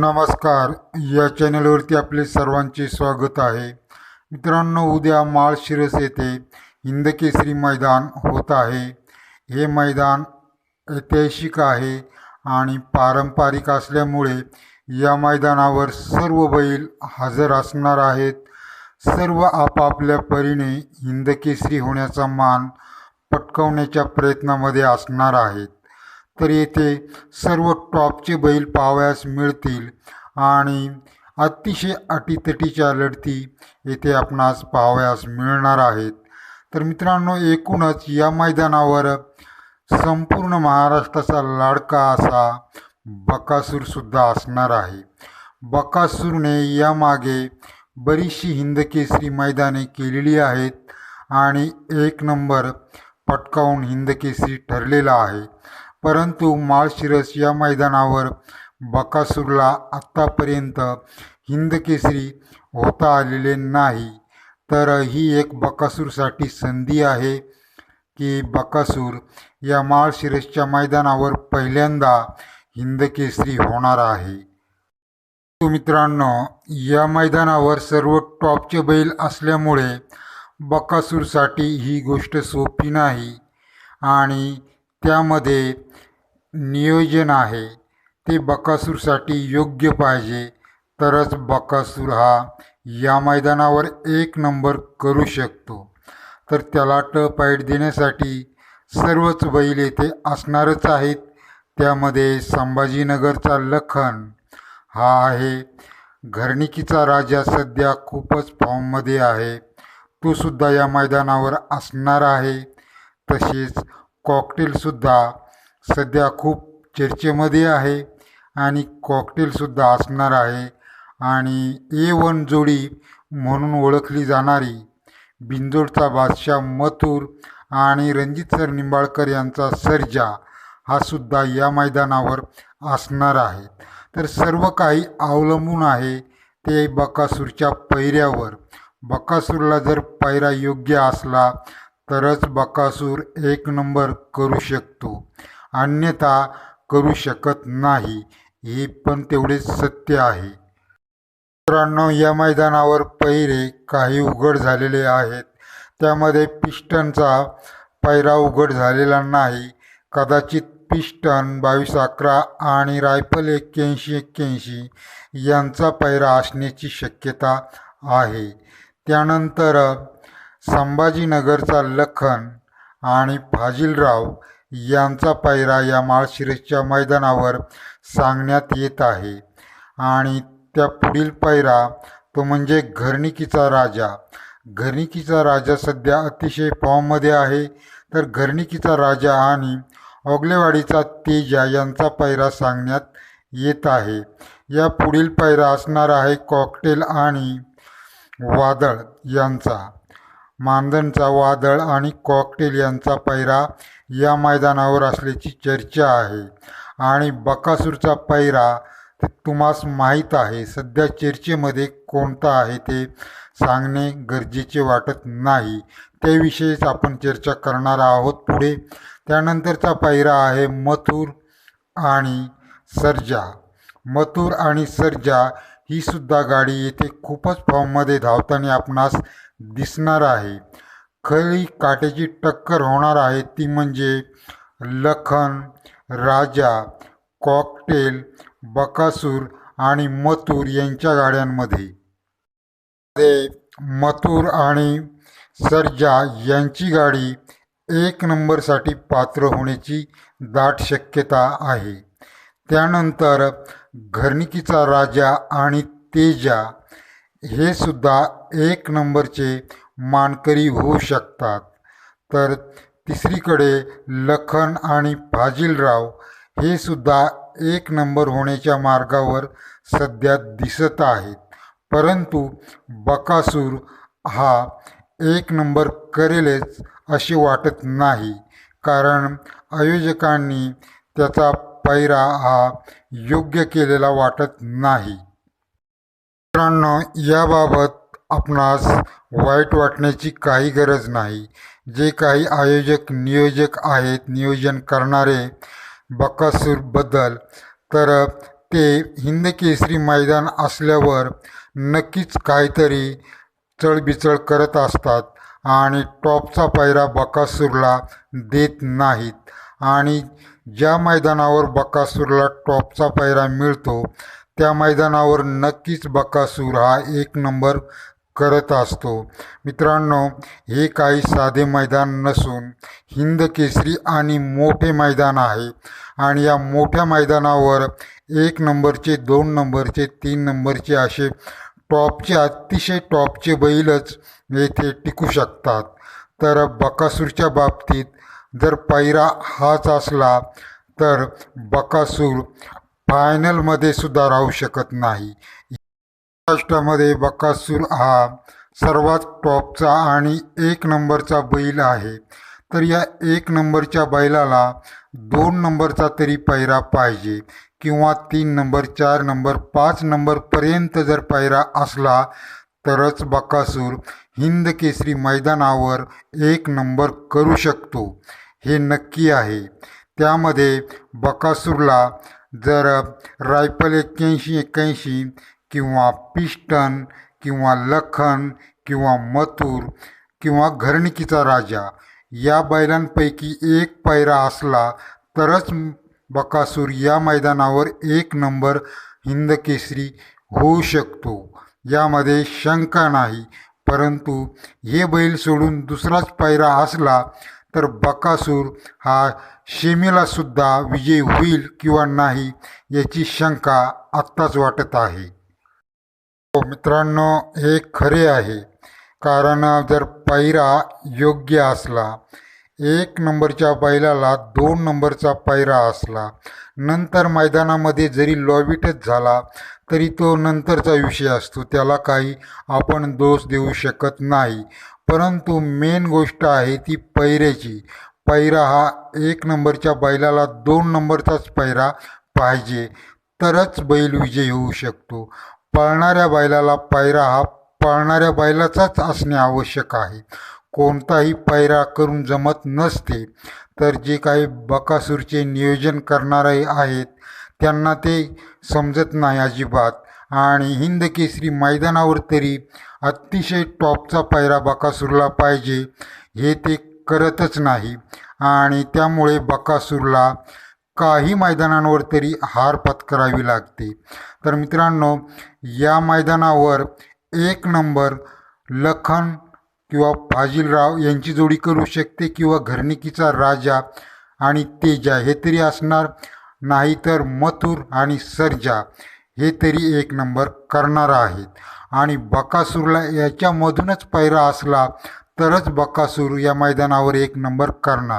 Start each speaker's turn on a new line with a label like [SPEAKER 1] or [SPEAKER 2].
[SPEAKER 1] नमस्कार. या चॅनलवरती आपले सर्वांचे स्वागत आहे. मित्रांनो उद्या माळशिरस येथे हिंदकेसरी मैदान होत आहे. हे मैदान ऐतिहासिक आहे आणि पारंपरिक असल्यामुळे या मैदानावर सर्व बैल हजर असणार आहेत. सर्व आपापल्या परीने हिंदकेसरी होण्याचा मान पटकवण्याच्या प्रयत्नामध्ये असणार आहेत. तर येथे सर्व टॉपचे बैल पाहावयास मिळतील आणि अतिशय अटीतटीच्या लढती येथे आपणास पाहावयास मिळणार आहेत. तर मित्रांनो एकूणच या मैदानावर संपूर्ण महाराष्ट्राचा लाडका असा बकासूरसुद्धा असणार आहे. बकासूरने यामागे बरीचशी हिंदकेसरी मैदाने केलेली आहेत आणि एक नंबर पटकावून हिंदकेसरी ठरलेला आहे. परंतु माळशिरस या मैदानावर बकासूरला आत्तापर्यंत हिंदकेसरी होता आलेले नाही. तर ही एक बकासूरसाठी संधी आहे की बकासूर या माळशिरसच्या मैदानावर पहिल्यांदा हिंदकेसरी होणार आहे. तो मित्रांनो या मैदानावर सर्व टॉपचे बैल असल्यामुळे बकासूरसाठी ही गोष्ट सोपी नाही आणि त्यामध्ये नियोजन आहे. ते बकासूरसाठी योग्य पाहिजे. तरच बकासूर हा या मैदानावर एक नंबर करू शकतो. तर त्याला टपाईट देण्यासाठी सर्वच बैल येथे असणारच आहेत. त्यामध्ये संभाजीनगरचा लखन हा आहे. घरणिकीचा राजा सध्या खूपच फॉर्ममध्ये आहे. तो सुद्धा या मैदानावर असणार आहे. तसेच कॉकटेलसुद्धा सध्या खूप चर्चेमध्ये आहे आणि कॉकटेलसुद्धा असणार आहे. आणि ए वन जोडी म्हणून ओळखली जाणारी बिंजोडचा बादशाह मथुर आणि रणजित सर निंबाळकर यांचा सर्जा हा सुद्धा या मैदानावर असणार आहे. तर सर्व काही अवलंबून आहे ते बकासूरच्या पैऱ्यावर. बकासूरला जर पैरा योग्य असला तरच बकासूर एक नंबर करू शकतो. अन्यथा करू शकत नाही हे पण तेवढेच सत्य आहे. मित्रांनो या मैदानावर पहिरे काही उघड झालेले आहेत. त्यामध्ये पिस्टनचा पैरा उघड झालेला नाही. कदाचित पिस्टन बावीस अकरा आणि रायफल एक्क्याऐंशी एक्क्याऐंशी यांचा पैरा असण्याची शक्यता आहे. त्यानंतर संभाजीनगरचा लखन आणि फाजिलराव यांचा पायरा या माळशिरसच्या मैदानावर सांगण्यात येत आहे. आणि त्या पुढील पायरा तो म्हणजे घरणिकीचा राजा. घरणिकीचा राजा सध्या अतिशय फॉर्ममध्ये आहे. तर घरणिकीचा राजा आणि ओगलेवाडीचा तेजा यांचा पायरा सांगण्यात येत आहे. या पुढील पायरा असणार आहे कॉकटेल आणि वादळ यांचा. मानधनचा वादळ आणि कॉकटेल यांचा पैरा या मैदानावर असल्याची चर्चा आहे. आणि बकासूरचा पैरा तुम्हास माहीत आहे. सध्या चर्चेमध्ये कोणता आहे ते सांगणे गरजेचे वाटत नाही. त्याविषयीच आपण चर्चा करणार आहोत पुढे. त्यानंतरचा पैरा आहे मथुर आणि सर्जा. मथुर आणि सर्जा ही सुद्धा गाडी येथे खूपच फॉर्ममध्ये धावताना आपणास दिसणार आहे. खरी काट्याची टक्कर होणार आहे. ती म्हणजे लखन राजा कॉकटेल बकासूर आणि मथुर यांच्या गाड्यांमध्ये. ते मथुर आणि सर्जा यांची गाडी एक नंबरसाठी पात्र होण्याची दाट शक्यता आहे. त्यानंतर घरणिकीचा राजा आणि तेजा हे सुद्धा एक नंबरचे मानकरी होऊ शकतात. तर तिसरीकडे लखन आणि फाजीलराव हे सुद्धा एक नंबर होण्याच्या मार्गावर सध्या दिसत आहेत. परंतु बकासूर हा एक नंबर करेलच असे वाटत नाही. कारण आयोजकांनी त्याचा पैरा हा योग्य केलेला वाटत नाही. मित्रांनो याबाबत आपणास वाईट वाटण्याची काही गरज नाही. जे काही आयोजक नियोजक आहेत नियोजन करणारे बकासूरबद्दल तर ते हिंदकेसरी मैदान असल्यावर नक्कीच काहीतरी चळबिचळ करत असतात आणि टॉपचा पायरा बकासूरला देत नाहीत. आणि ज्या मैदानावर बकासूरला टॉपचा पायरा मिळतो त्या मैदानावर नक्कीच बकासूर हा एक नंबर करत असतो. मित्रांनो हे काही साधे मैदान नसून हिंद केसरी आणि मोठे मैदान आहे. आणि या मोठ्या मैदानावर एक नंबरचे दोन नंबरचे तीन नंबरचे असे टॉपचे अतिशय टॉपचे बैलच येथे टिकू शकतात. तर बकासूरच्या बाबतीत जर पैरा हाच असला तर बकासूर फायनलमध्ये सुद्धा राहू शकत नाही. महाराष्ट्रामध्ये बकासूर हा सर्वात टॉपचा आणि एक नंबरचा बैल आहे. तर या एक नंबरच्या बैलाला दोन नंबरचा तरी पायरा पाहिजे किंवा तीन नंबर चार नंबर पाच नंबरपर्यंत जर पायरा असला तरच बकासूर हिंद केसरी मैदानावर एक नंबर करू शकतो. हे नक्की आहे. त्यामध्ये बकासूरला जर रायफल एक्क्याऐंशी एक्क्याऐंशी किंवा पिष्टन किंवा लखन किंवा मथुर किंवा घरणिकीचा राजा या बैलांपैकी एक पायरा असला तरच बकासूर या मैदानावर एक नंबर हिंदकेसरी होऊ शकतो. यामध्ये शंका नाही परंतु हे बैल सोडून दुसराच पायरा असला तर बकासूर हा शेमीलासुद्धा विजय होईल किंवा नाही याची शंका आत्ताच वाटत आहे. हो मित्रांनो हे खरे आहे. कारण जर पायरा योग्य असला एक नंबरच्या बैलाला दोन नंबरचा पायरा असला नंतर मैदानामध्ये जरी लॉबिटच झाला तरी तो नंतरचा विषय असतो. त्याला काही आपण दोष देऊ शकत नाही. परंतु मेन गोष्ट आहे ती पैऱ्याची पैरा हा एक नंबरच्या बैलाला दोन नंबरचाच पैरा पाहिजे. तरच बैल विजय होऊ शकतो. पळणाऱ्या बैलाला पैरा हा पळणाऱ्या बैलाचाच असणे आवश्यक आहे. कोणताही पैरा करून जमत नसते तर जे काही बकासूरचे नियोजन करणारे आहेत त्यांना ते समजत नाही अजिबात. आणि हिंद केसरी मैदानावर तरी अतिशय टॉपचा पैरा बकासूरला पाहिजे हे ते करतच नाही. आणि त्यामुळे बकासूरला काही मैदानांवर तरी हार पत्करावी लागते. तर मित्रांनो या मैदानावर एक नंबर लखन किंवा फाजीलराव यांची जोडी करू शकते किंवा घरणिकीचा राजा आणि तेजा हे तरी असणार. नाही तर मथुर आणि सर्जा हे तरी एक नंबर करणार आहेत. आणि बकासूरला याच्यामधूनच पैरा असला तरच बकासूर या मैदानावर एक नंबर करणार.